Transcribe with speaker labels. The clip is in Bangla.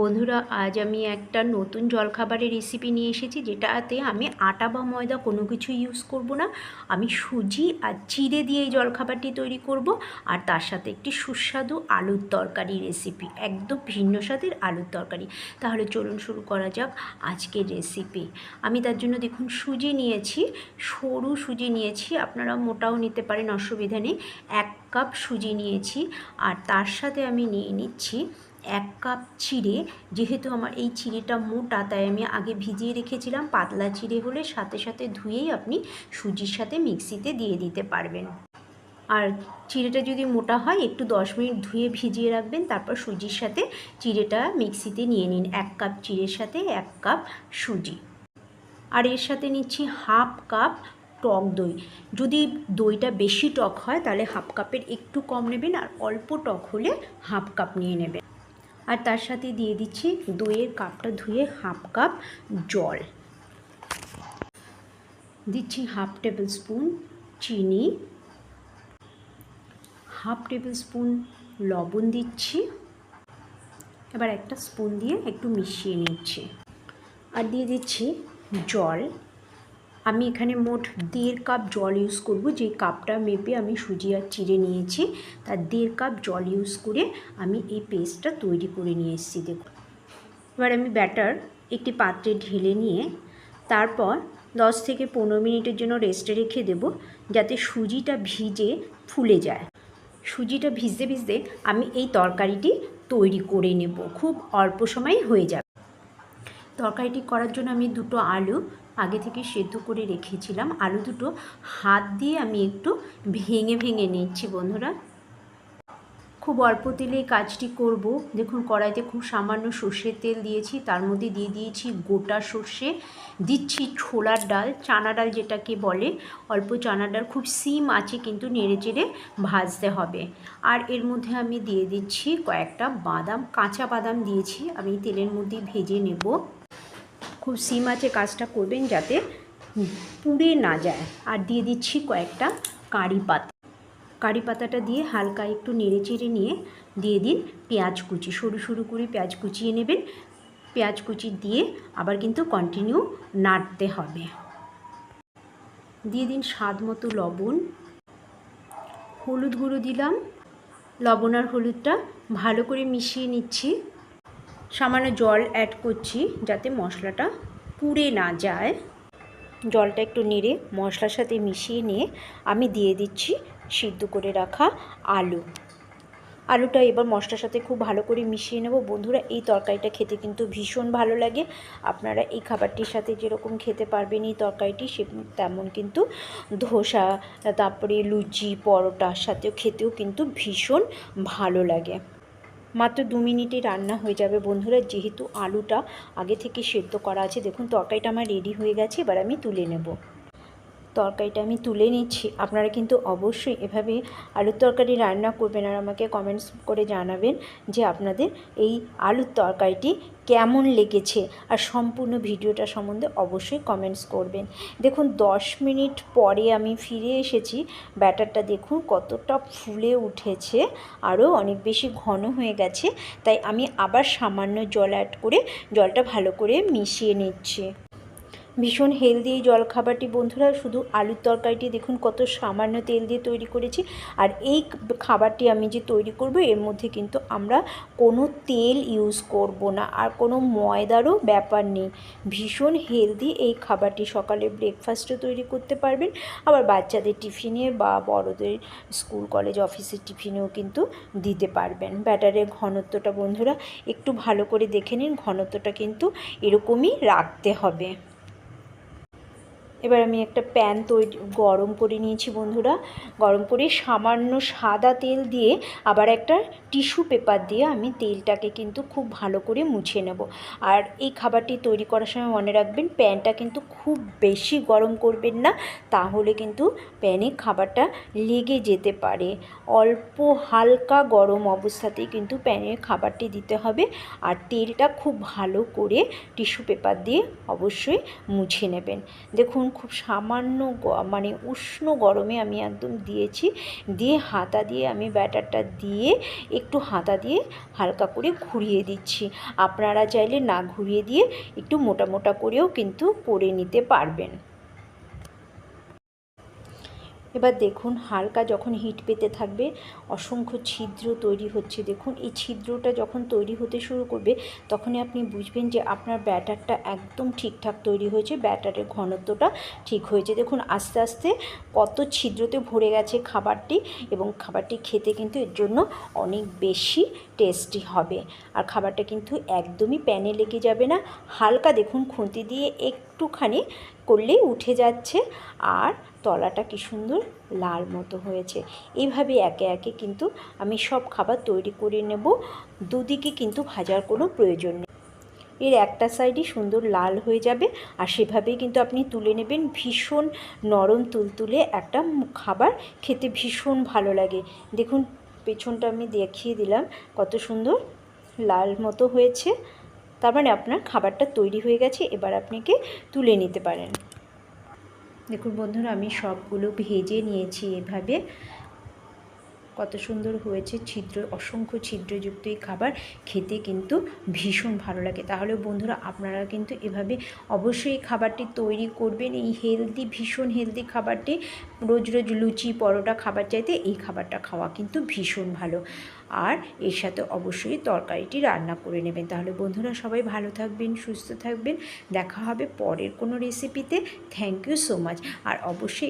Speaker 1: বন্ধুরা, আজ আমি একটা নতুন জলখাবারের রেসিপি নিয়ে এসেছি, যেটাতে আমি আটা বা ময়দা কোনো কিছু ইউজ করব না। আমি সুজি আর চিড়ে দিয়ে এই জলখাবারটি তৈরি করব, আর তার সাথে একটি সুস্বাদু আলুর তরকারি রেসিপি একদম ভিন্ন স্বাদের আলুর তরকারি। তাহলে চলুন শুরু করা যাক আজকের রেসিপি আমি তার জন্য দেখুন সুজি নিয়েছি, সরু সুজি নিয়েছি, আপনারা মোটাও নিতে পারেন, অসুবিধা নেই। এক কাপ সুজি নিয়েছি, আর তার সাথে আমি নিয়ে নিচ্ছি এক কাপ চিড়ে, যেহেতু আমার এই চিড়েটা মোটা, তাই আমি আগে ভিজিয়ে রেখেছিলাম, পাতলা চিড়ে হলে সাথে সাথে ধুয়েই আপনি সুজির সাথে মিক্সিতে দিয়ে দিতে পারবেন। আর চিড়েটা যদি মোটা হয়, একটু দশ মিনিট ধুয়ে ভিজিয়ে রাখবেন, তারপর সুজির সাথে চিড়েটা মিক্সিতে নিয়ে নিন। এক কাপ চিড়ের সাথে এক কাপ সুজি। আর এর সাথে নিচ্ছি হাফ কাপ টক দই। যদি দইটা বেশি টক হয়, তাহলে হাফ কাপের একটু কম নেবেন, আর অল্প টক হলে হাফ কাপ নিয়ে নেবেন। আর তার সাথে দিয়ে দিচ্ছি দইয়ের কাপটা ধুয়ে হাফ কাপ জল। দিচ্ছি হাফ টেবিল স্পুন চিনি। হাফ টেবিল স্পুন লবণ দিচ্ছি। এবার একটা স্পুন দিয়ে একটু মিশিয়ে নিচ্ছি। আর দিয়ে দিচ্ছি জল। আমি এখানে মোট দেড় কাপ জল ইউজ করব। যে কাপটা মেপে আমি সুজি আর চিড়ে নিয়েছি, তার দেড় কাপ জল ইউজ করে আমি এই পেস্টটা তৈরি করে নিয়ে এসেছি, দেখুন। এবার আমি ব্যাটার একটি পাত্রে ঢেলে নিয়ে তারপর দশ থেকে পনেরো মিনিটের জন্য রেস্টে রেখে দেব, যাতে সুজিটা ভিজে ফুলে যায়। সুজিটা ভিজতে ভিজতে আমি এই তরকারিটি তৈরি করে নেব, খুব অল্প সময় হয়ে যাবে। তরকারিটি করার জন্য আমি দুটো আলু আগে থেকে সেদ্ধ করে রেখেছিলাম। আলু দুটো হাত দিয়ে আমি একটু ভেঙে ভেঙে নিচ্ছি বন্ধুরা। খুব অল্প তেলে কাজটি করব। দেখুন, কড়াইতে খুব সামান্য সর্ষের তেল দিয়েছি। তার মধ্যে দিয়ে দিয়েছি গোটা সর্ষে। দিচ্ছি ছোলার ডাল, চানা ডাল যেটাকে বলে। অল্প চানা ডাল, খুব সিম আছে কিন্তু নেড়ে চেড়ে ভাজতে হবে। আর এর মধ্যে আমি দিয়ে দিচ্ছি কয়েকটা বাদাম, কাঁচা বাদাম দিয়েছি। আমি তেলের মধ্যে ভেজে নেব। খুব সিম আছে, কাজটা করবেন যাতে পুড়ে না যায়। আর দিয়ে দিচ্ছি কয়েকটা কারি পাতা। কারি পাতাটা দিয়ে হালকা একটু নেড়ে চেড়ে নিয়ে দিয়ে দিন পেঁয়াজ কুচি। সরু সরু করে পেঁয়াজ কুচিয়ে নেবেন। পেঁয়াজ কুচি দিয়ে আবার কিন্তু কন্টিনিউ নাড়তে হবে। দিয়ে দিন স্বাদ মতো লবণ। হলুদ গুঁড়ো দিলাম। লবণ আর হলুদটা ভালো করে মিশিয়ে নিচ্ছি। সামান্য জল অ্যাড করছি যাতে মশলাটা পুড়ে না যায়। জলটা একটু নেড়ে মশলার সাথে মিশিয়ে নিয়ে আমি দিয়ে দিচ্ছি সিদ্ধ করে রাখা আলু। আলুটা এবার মশলার সাথে খুব ভালো করে মিশিয়ে নেব। বন্ধুরা, এই তরকারিটা খেতে কিন্তু ভীষণ ভালো লাগে। আপনারা এই খাবারটির সাথে যেরকম খেতে পারবেন এই তরকারিটি, সে তেমন কিন্তু ধোসা, তারপরে লুচি, পরোটার সাথেও খেতেও কিন্তু ভীষণ ভালো লাগে। মাত্র দু মিনিটে রান্না হয়ে যাবে। বন্ধুরা, যেহেতু আলুটা আগে থেকে সেদ্ধ করা আছে, দেখুন তরকারিটা আমার রেডি হয়ে গেছে, এবার আমি তুলে নেব। তরকারিটা আমি তুলে নিচ্ছি। আপনারা কিন্তু অবশ্যই এভাবে আলুর তরকারি রান্না করবেন আর আমাকে কমেন্টস করে জানাবেন যে আপনাদের এই আলুর তরকারিটি কেমন লেগেছে আর সম্পূর্ণ ভিডিওটা সম্বন্ধে অবশ্যই কমেন্টস করবেন। দেখুন, দশ মিনিট পরে আমি ফিরে এসেছি। ব্যাটারটা দেখুন কতটা ফুলে উঠেছে আরও অনেক বেশি ঘন হয়ে গেছে। তাই আমি আবার সামান্য জল অ্যাড করে জলটা ভালো করে মিশিয়ে নিচ্ছি। ভীষণ হেলদি এই জলখাবারটি। বন্ধুরা, শুধু আলুর তরকারিটি দেখুন কত সামান্য তেল দিয়ে তৈরি করেছি। আর এই খাবারটি আমি যে তৈরি করব, এর মধ্যে কিন্তু আমরা কোনো তেল ইউজ করব না। আর কোনো ময়দারও ব্যাপার নেই। ভীষণ হেলদি এই খাবারটি। সকালে ব্রেকফাস্টও তৈরি করতে পারবেন। আবার বাচ্চাদের টিফিনে বা বড়দের স্কুল কলেজ অফিসের টিফিনেও কিন্তু দিতে পারবেন। ব্যাটারের ঘনত্বটা বন্ধুরা, একটু ভালো করে দেখে নিন। ঘনত্বটা কিন্তু এরকমই রাখতে হবে। এবার আমি একটা প্যান তৈরি, গরম করে নিয়েছি বন্ধুরা। গরম করে সামান্য সাদা তেল দিয়ে আবার একটা টিস্যু পেপার দিয়ে আমি তেলটাকে কিন্তু খুব ভালো করে মুছে নেব। আর এই খাবারটি তৈরি করার সময় মনে রাখবেন, প্যানটা কিন্তু খুব বেশি গরম করবেন না, তাহলে কিন্তু প্যানে খাবারটা লেগে যেতে পারে। অল্প হালকা গরম অবস্থাতেই কিন্তু প্যানে খাবারটি দিতে হবে। আর তেলটা খুব ভালো করে টিস্যু পেপার দিয়ে অবশ্যই মুছে নেবেন। দেখুন খুব সামান্য মানে উষ্ণ গরমে আমি একদম দিয়েছি। দিয়ে হাতা দিয়ে আমি ব্যাটারটা দিয়ে একটু হাতা দিয়ে হালকা করে ঘুরিয়ে দিচ্ছি। আপনারা চাইলে না ঘুরিয়ে দিয়ে একটু মোটা মোটা করেও কিন্তু করে নিতে পারবেন। এবার দেখুন হালকা যখন হিট পেতে থাকবে, অসংখ্য ছিদ্র তৈরি হচ্ছে। দেখুন, এই ছিদ্রটা যখন তৈরি হতে শুরু করবে, তখনই আপনি বুঝবেন যে আপনার ব্যাটারটা একদম ঠিকঠাক তৈরি হয়েছে, ব্যাটারের ঘনত্বটা ঠিক হয়েছে। দেখুন, আস্তে আস্তে কত ছিদ্রতে ভরে গেছে খাবারটি এবং খাবারটি খেতে কিন্তু এর জন্য অনেক বেশি টেস্টি হবে। আর খাবারটা কিন্তু একদমই প্যানে লেগে যাবে না। হালকা দেখুন খুন্তি দিয়ে একটুখানি করলেই উঠে যাচ্ছে আর তলাটা কি সুন্দর লাল মতো হয়েছে। এইভাবে একে একে কিন্তু আমি সব খাবার তৈরি করে নেব। দুদিকে কিন্তু ভাজার কোনো প্রয়োজন নেই। এর একটা সাইডই সুন্দর লাল হয়ে যাবে আর সেভাবেই কিন্তু আপনি তুলে নেবেন ভীষণ নরম তুলতুলে একটা খাবার। খেতে ভীষণ ভালো লাগে। দেখুন, পেছনটা আমি দেখিয়ে দিলাম কত সুন্দর লাল মতো হয়েছে। তার মানে আপনার খাবারটা তৈরি হয়ে গেছে, এবার আপনাকে তুলে নিতে পারেন। দেখুন বন্ধুরা, আমি সবগুলো ভেজে নিয়েছি এভাবে। কত সুন্দর হয়েছে ছিদ্র, অসংখ্য ছিদ্রযুক্ত এই খাবার খেতে কিন্তু ভীষণ ভালো লাগে। তাহলে বন্ধুরা, আপনারা কিন্তু এভাবে অবশ্যই এই খাবারটি তৈরি করবেন। এই হেলদি ভীষণ হেলদি খাবারটি, রোজ রোজ লুচি, পরোটা খাবার চাইতে এই খাবারটা খাওয়া কিন্তু ভীষণ ভালো। আর এর সাথে অবশ্যই তরকারিটি রান্না করে নেবেন। তাহলে বন্ধুরা, সবাই ভালো থাকবেন, সুস্থ থাকবেন। দেখা হবে পরের কোনো রেসিপিতে থ্যাংক ইউ সো মাচ আর অবশ্যই